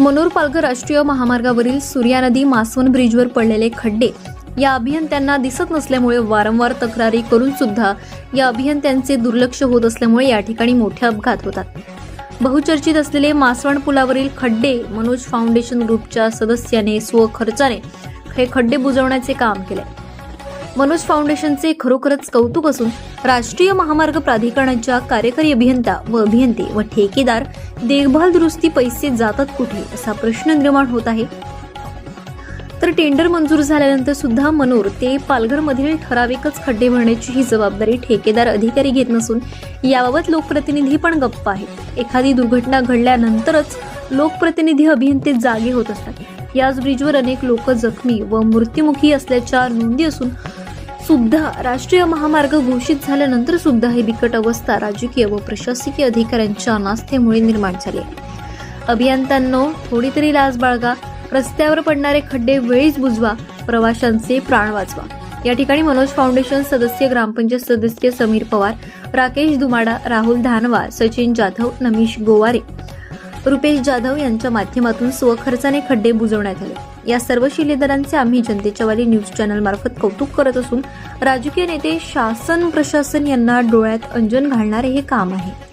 मनोर पालघर राष्ट्रीय महामार्गावरील सूर्या नदी मासवण ब्रिजवर पडलेले खड्डे या अभियंत्यांना दिसत नसल्यामुळे वारंवार तक्रारी करून सुद्धा या अभियंत्यांचे दुर्लक्ष होत असल्यामुळे या ठिकाणी मोठे अपघात होतात. बहुचर्चित असलेले मासवण पुलावरील खड्डे मनोज फाउंडेशन ग्रुपच्या सदस्याने स्वखर्चाने हे खड्डे बुजवण्याचे काम केले. मनोज फाउंडेशनचे खरोखरच कौतुक असून राष्ट्रीय महामार्ग प्राधिकरणाच्या कार्यकारी अभियंता व अभियंते व ठेकेदार देखभाल दुरुस्ती पैसे जातात कुठे असा प्रश्न निर्माण होत आहे. तर टेंडर मंजूर झाल्यानंतर सुद्धा मनोर ते पालघरमधील ठराविकच खड्डे भरण्याची ही जबाबदारी ठेकेदार अधिकारी घेत नसून याबाबत लोकप्रतिनिधी पण गप्प आहेत. एखादी दुर्घटना घडल्यानंतरच लोकप्रतिनिधी अभियंते जागे होत असतात. याच ब्रिजवर अनेक लोक जखमी व मृत्युमुखी असल्याच्या नोंदी असून सुद्धा राष्ट्रीय महामार्ग घोषित झाल्यानंतर सुद्धा ही बिकट अवस्था राजकीय व प्रशासकीय अधिकाऱ्यांच्या अनास्थेमुळे निर्माण झाली अभियंत्यांनो थोडी तरी लाज बाळगा. रस्त्यावर पडणारे खड्डे वेळीच बुजवा. प्रवाशांचे प्राण वाचवा. या ठिकाणी मनोज फाउंडेशन सदस्य ग्रामपंचायत सदस्य समीर पवार राकेश दुमाडा राहुल धानवा सचिन जाधव नमीश गोवारे. रुपेश जाधव यांच्या माध्यमातून स्वखर्चाने खड्डे बुजवण्यात आले. या सर्व शिलेदारांचे आम्ही जनतेच्या वाली न्यूज चॅनल मार्फत कौतुक करत असून राजकीय नेते शासन प्रशासन यांना डोळ्यात अंजन घालणारे हे काम आहे.